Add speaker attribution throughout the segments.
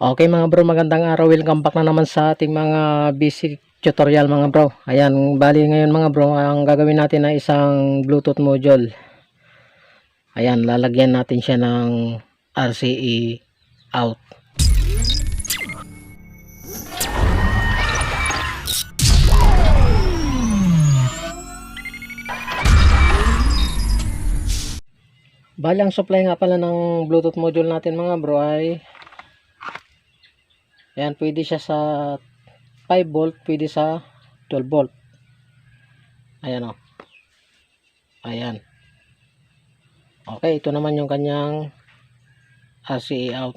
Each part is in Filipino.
Speaker 1: Okay mga bro, magandang araw. Welcome back na naman sa ating mga basic tutorial mga bro. Ayan, bali ngayon mga bro, ang gagawin natin ay isang Bluetooth module. Ayan, lalagyan natin siya ng RCE out. Bali, ang supply nga pala ng Bluetooth module natin mga bro ay Ayan, pwede siya sa 5 volt, pwede sa 12 volt. Ayan o. Ayan. Okay, ito naman yung kanyang RCA out.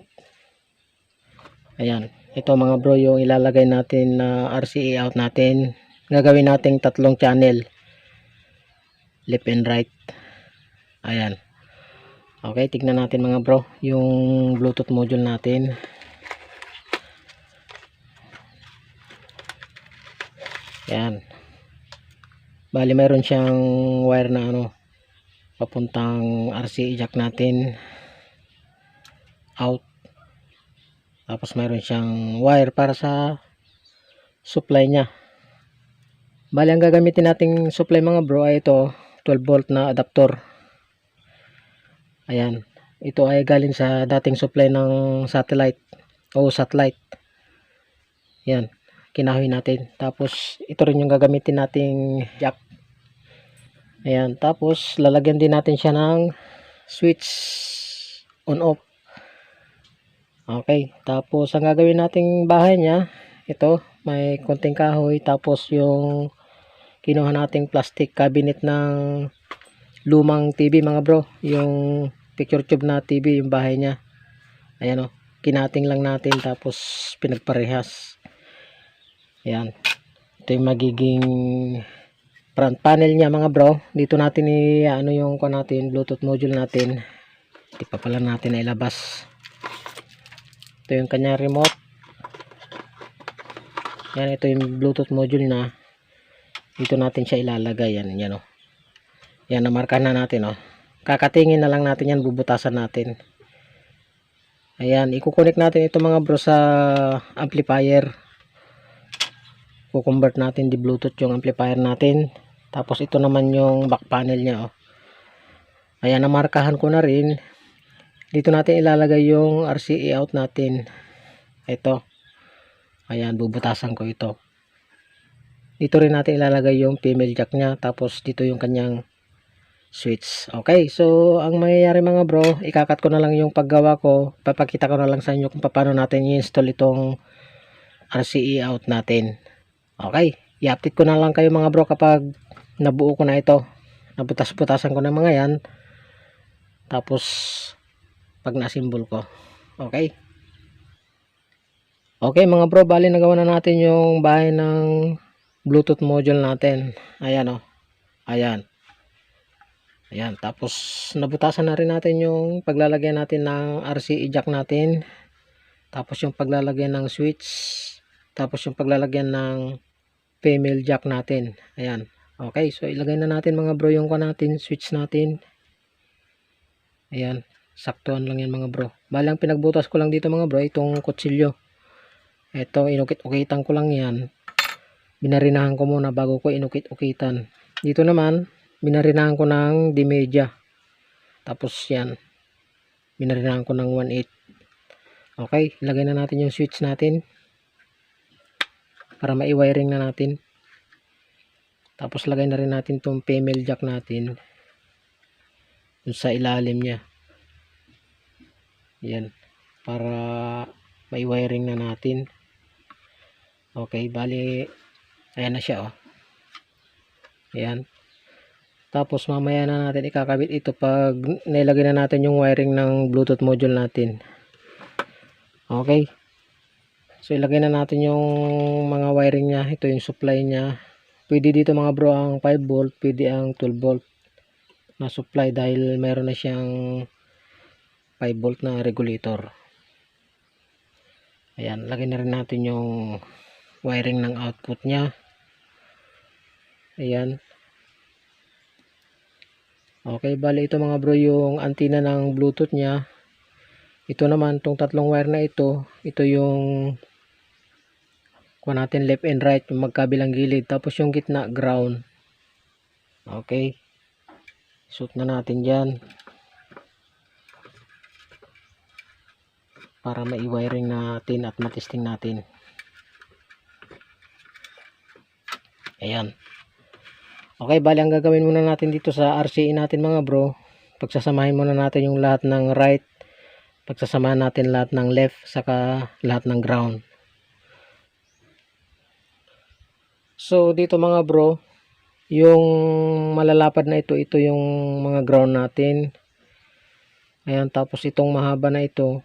Speaker 1: Ayan. Ito mga bro yung ilalagay natin na RCA out natin. Gagawin nating tatlong channel. Left and right. Ayan. Okay, tignan natin mga bro yung Bluetooth module natin. Yan. Bali mayroon siyang wire na ano papuntang RCA jack natin out. Tapos mayroon siyang wire para sa supply niya. Bali ang gagamitin nating supply mga bro ay ito 12 volt na adapter. Ayan. Ito ay galing sa dating supply ng satellite o satellite. Yan kinahoy natin. Tapos, ito rin yung gagamitin nating jack. Ayan. Tapos, lalagyan din natin siya ng switch on off. Okay. Tapos, ang gagawin nating bahay niya, ito, may konting kahoy. Tapos, yung kinuha nating plastic cabinet ng lumang TV mga bro. Yung picture tube na TV, yung bahay niya. Ayan o. Kinating lang natin tapos pinagparehas. Ayan. Ito yung magiging front panel niya mga bro. Dito natin i ano yung ko natin, Bluetooth module natin. Hindi pa pala natin nailabas. Ito yung kanya remote. Yan ito yung Bluetooth module na dito natin siya ilalagay yan yan oh. Yan namarka na natin oh. Kakatingin na lang natin yan bubutasan natin. Ayan, i-connect natin ito mga bro sa amplifier kukonvert natin di bluetooth yung amplifier natin. Tapos ito naman yung back panel niya oh. ayan namarkahan ko na rin. Dito natin ilalagay yung RCA out natin. Ito. Ayan bubutasan ko ito. Dito rin natin ilalagay yung female jack niya. Tapos dito yung kanyang switch. Okay so ang mangyayari mga bro ikakat ko na lang yung paggawa ko. Papakita ko na lang sa inyo kung paano natin i-install itong RCA out natin Okay, i-update ko na lang kayo mga bro kapag nabuo ko na ito. Nabutas-butasan ko na mga yan. Tapos, pag nasimbol ko. Okay. Okay mga bro, bali nagawa na natin yung bahay ng Bluetooth module natin. Ayan o. Oh. Ayan. Ayan. Tapos, nabutasan na rin natin yung paglalagyan natin ng RCA jack natin. Tapos yung paglalagyan ng switch tapos yung paglalagyan ng female jack natin. Ayan. Okay, so ilagay na natin mga bro yung ko natin, switch natin. Ayan, saktuan lang yan mga bro. Balang pinagbutas ko lang dito mga bro, itong kutsilyo. Ito, inukit-ukitan ko lang yan. Binarinahan ko muna bago ko inukit-ukitan. Dito naman, binarinahan ko ng dimedya. Tapos yan, binarinahan ko ng 1.8. Okay, ilagay na natin yung switch natin para mai-wiring na natin. Tapos lagay na rin natin tong female jack natin dun sa ilalim nya yan. Para mai-wiring na natin. Okay bali ayan na siya oh. Ayan. Tapos mamaya na natin ikakabit ito pag nilagay na natin yung wiring ng bluetooth module natin. Okay So ilagay na natin yung mga wiring niya. Ito yung supply niya. Pwede dito mga bro ang 5 volt, pwede ang 12 volt na supply dahil meron na siyang 5 volt na regulator. Ayan, lagay na rin natin yung wiring ng output niya. Ayan. Okay, bali ito mga bro yung antenna ng Bluetooth niya. ito naman tong tatlong wire na ito ito yung kuha natin left and right yung magkabilang gilid. Tapos yung gitna ground. Okay. Shoot na natin dyan. Para mai-wiring natin at matesting natin. Ayan. Okay bali ang gagawin muna natin dito sa RCE natin mga bro. Pagsasamahin muna natin yung lahat ng right. Pagsasamahan natin lahat ng left saka lahat ng ground so dito mga bro yung malalapad na ito ito yung mga ground natin ayan tapos itong mahaba na ito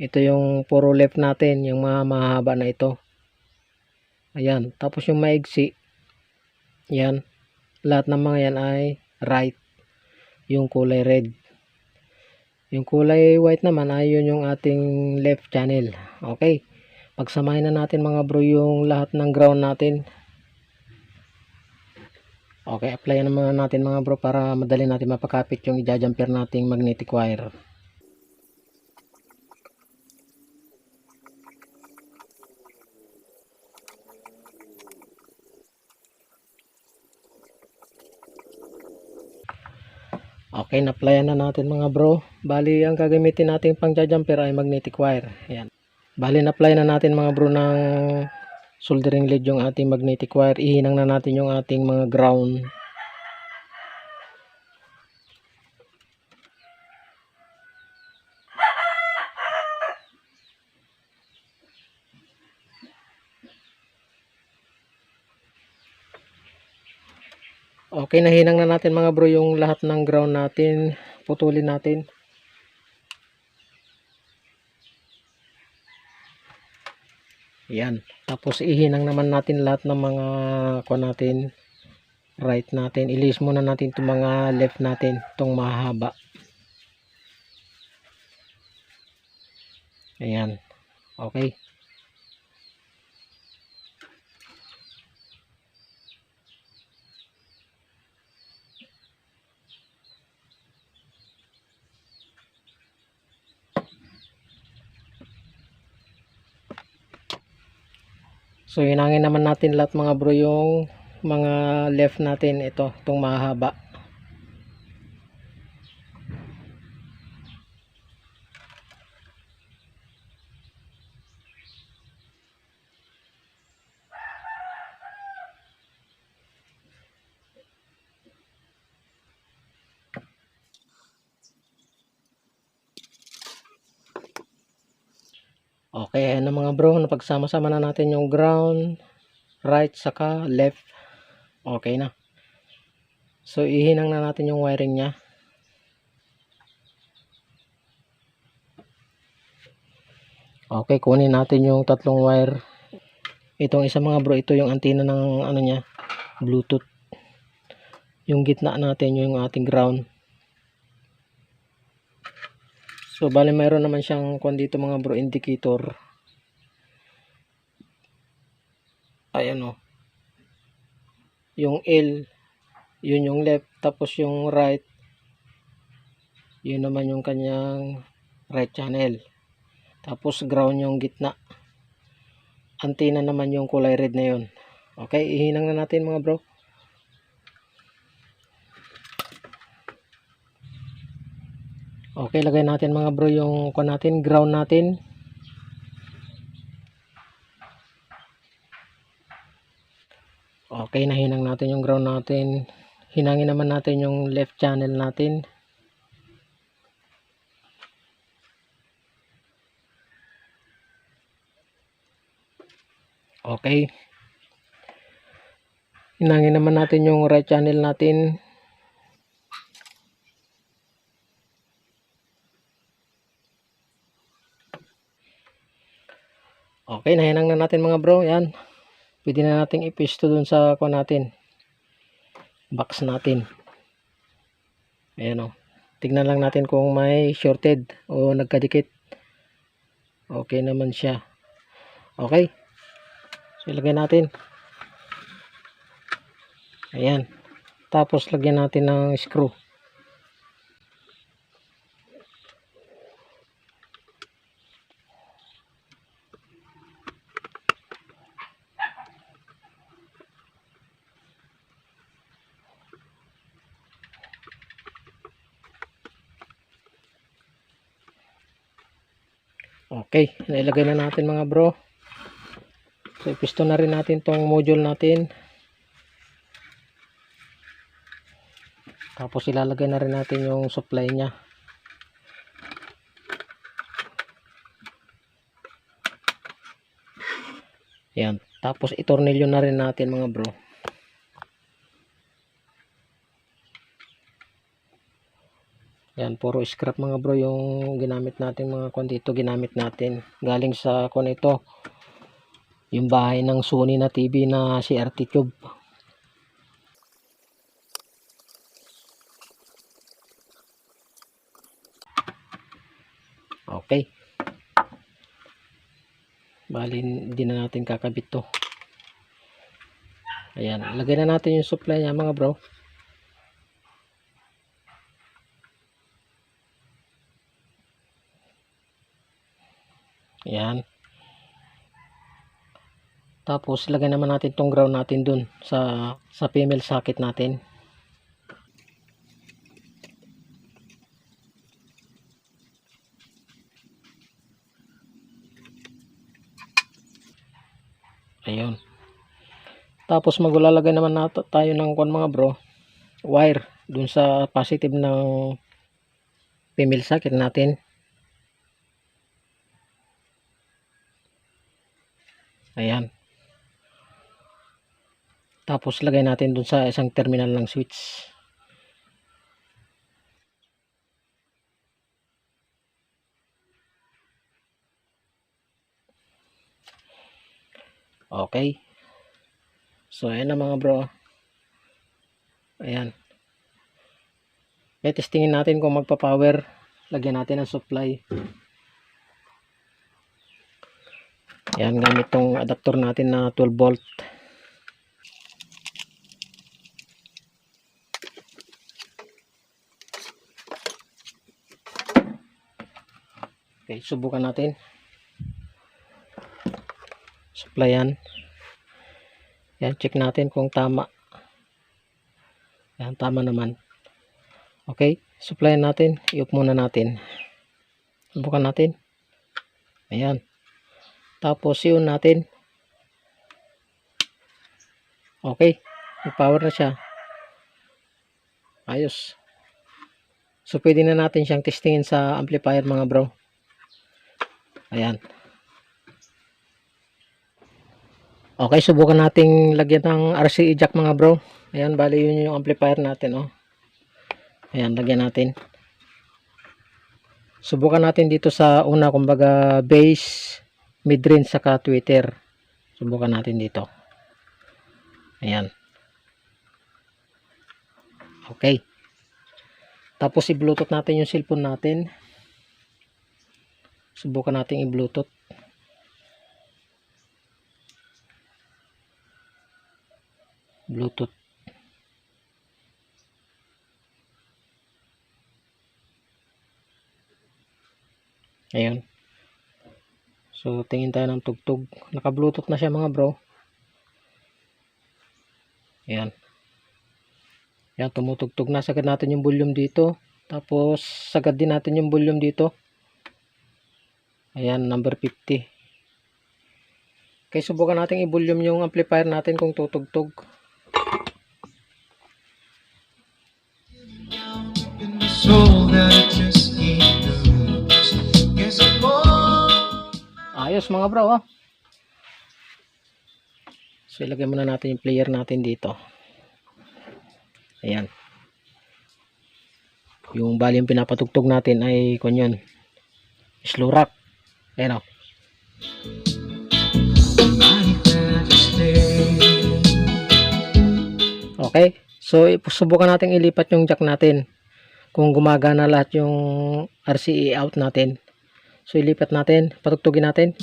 Speaker 1: ito yung puro left natin yung mga mahaba na ito ayan tapos yung maigsi yan lahat ng mga yan ay right yung kulay red yung kulay white naman ay yun yung ating left channel. Okay. Pagsamahin na natin mga bro yung lahat ng ground natin. Okay, apply naman natin mga bro para madali natin mapakapit yung i-jumper nating magnetic wire. Okay, na-applyan na natin mga bro. Bali, ang gagamitin natin pang jumper ay magnetic wire. Ayan. Bali, na-apply na natin mga bro ng soldering lead yung ating magnetic wire. Ihinang na natin yung ating mga ground. Okay, nahinang na natin mga bro yung lahat ng ground natin. Putulin natin. Yan. Tapos ihinang naman natin lahat ng mga kuha natin. Right natin. Ilis muna natin itong mga left natin. Itong mahaba. Ayan. Okay. So hinangin naman natin lahat mga bro yung mga left natin ito, itong mahaba. Okay, ayan na mga bro, napagsama-sama na natin yung ground, right, saka left. Okay na. So, ihinang na natin yung wiring niya. Okay, kunin natin yung tatlong wire. Itong isa mga bro, ito yung antenna ng ano niya, Bluetooth. Yung gitna natin yung ating ground. So, bali mayroon naman siyang kung dito mga bro indicator. Ayan o. Yung L, yun yung left, tapos yung right, yun naman yung kanyang right channel. Tapos ground yung gitna. Antenna naman yung kulay red na yun. Okay, ihinang na natin mga bro. Okay, lagay natin mga bro yung kuha natin, ground natin. Okay, nahinang natin yung ground natin. Hinangin naman natin yung left channel natin. Okay. Hinangin naman natin yung right channel natin. Okay, nahinang na natin mga bro. Yan. Pwede na nating ipisto dun sa kuha natin. Box natin. Ayan o. Tignan lang natin kung may shorted o nagkadikit. Okay naman siya. Okay. So, ilagay natin. Ayan. Tapos, lagyan natin ng screw. Okay, nailagay na natin mga bro. So, ipiston na rin natin tong module natin. Tapos ilalagay na rin natin yung supply niya. Yan. Tapos itornilyo na rin natin mga bro. Yan, puro scrap mga bro yung ginamit natin mga kwan dito, ginamit natin. Galing sa kwan ito, yung bahay ng Sony na TV na CRT Cube. Okay. Bali, hindi na natin kakabit to. Ayan, lagay na natin yung supply niya mga bro. Ayan. Tapos lagay naman natin tong ground natin dun sa sa female socket natin. Ayun. Tapos maglalagay naman nato tayo ng kon mga bro, wire dun sa positive ng female socket natin. Ayan. Tapos lagay natin dun sa isang terminal ng switch. Okay. So, ayan na mga bro. Ayan. Okay, testingin natin kung magpa-power. Lagyan natin ng supply. Ayan, gamit tong adapter natin na 12 volt. Okay, subukan natin. Supply yan. Check natin kung tama. Yan, tama naman. Okay, supply natin. I-off muna natin. Subukan natin. Ayan. Tapos, yun natin. Okay, may-power na siya. Ayos. So, pwede na natin siyang testingin sa amplifier mga bro. Ayan. Okay, subukan nating lagyan ng RCE jack mga bro. Ayan, bali yun yung amplifier natin, oh. Ayan, lagyan natin. Subukan natin dito sa una, kumbaga, base, mid-range, saka tweeter. Subukan natin dito. Ayan. Okay. Tapos i-bluetooth natin yung cellphone natin. Subukan natin i-bluetooth. Bluetooth. Ayun. So, tingin tayo ng tugtog. Naka-bluetooth na siya mga bro. Ayan. Ayan, tumutugtog na. Sagad natin yung volume dito. Tapos, sagad din natin yung volume dito. Ayan, number 50. Okay, subukan natin i-volume yung amplifier natin kung tutugtog.
Speaker 2: in
Speaker 1: Ayos mga bro, oh. So, ilagay muna natin yung player natin dito. Ayan. Yung bali yung pinapatugtog natin ay kung yun. Slow rock. Ayan oh. Okay. So, subukan natin ilipat yung jack natin. Kung gumagana lahat yung RCE out natin. So, ilipat natin. Patugtugin natin.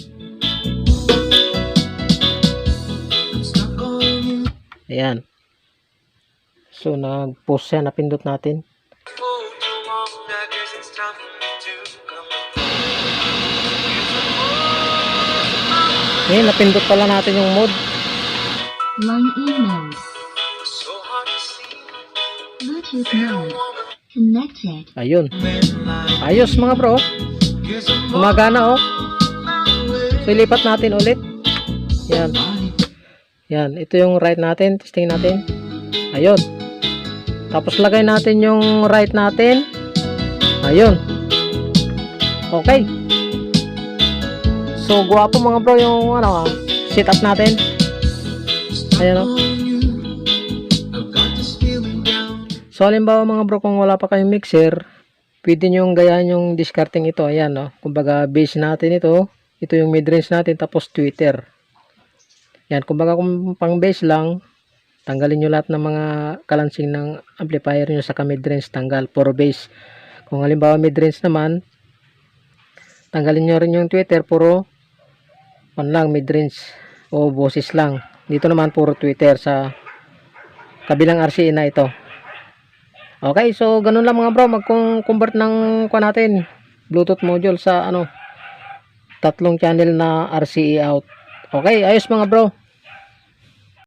Speaker 1: Ayan. So, nag-post siya. Napindot natin.
Speaker 2: Long.
Speaker 1: Ngayon, napindot pala natin yung mode.
Speaker 3: Line emails. Bluetooth mode. Connected.
Speaker 1: Ayun. Ayos mga bro. Gumagana oh. So, ilipat natin ulit. Yan. Yan. Ito yung right natin. Testing natin. Ayun. Tapos, lagay natin yung right natin. Ayun. Okay. So, guwapo mga bro yung ano, sit up natin. Ayan o.
Speaker 2: I've got this feeling down.
Speaker 1: So, halimbawa mga bro, kung wala pa kayong mixer, pwede nyo gayahin yung discarding ito. Ayan, no? Kumbaga, base natin ito. Ito yung mid-range natin, tapos tweeter. Yan, kumbaga kung pang base lang, tanggalin nyo lahat ng mga kalansing ng amplifier nyo sa mid-range, tanggal, puro base. Kung halimbawa mid-range naman, tanggalin nyo rin yung tweeter, puro on lang, mid-range o boses lang. Dito naman, puro tweeter sa kabilang RCA na ito. Okay, so ganun lang mga bro, mag-convert ng kuha natin Bluetooth module sa ano tatlong channel na RCA out. Okay, ayos mga bro.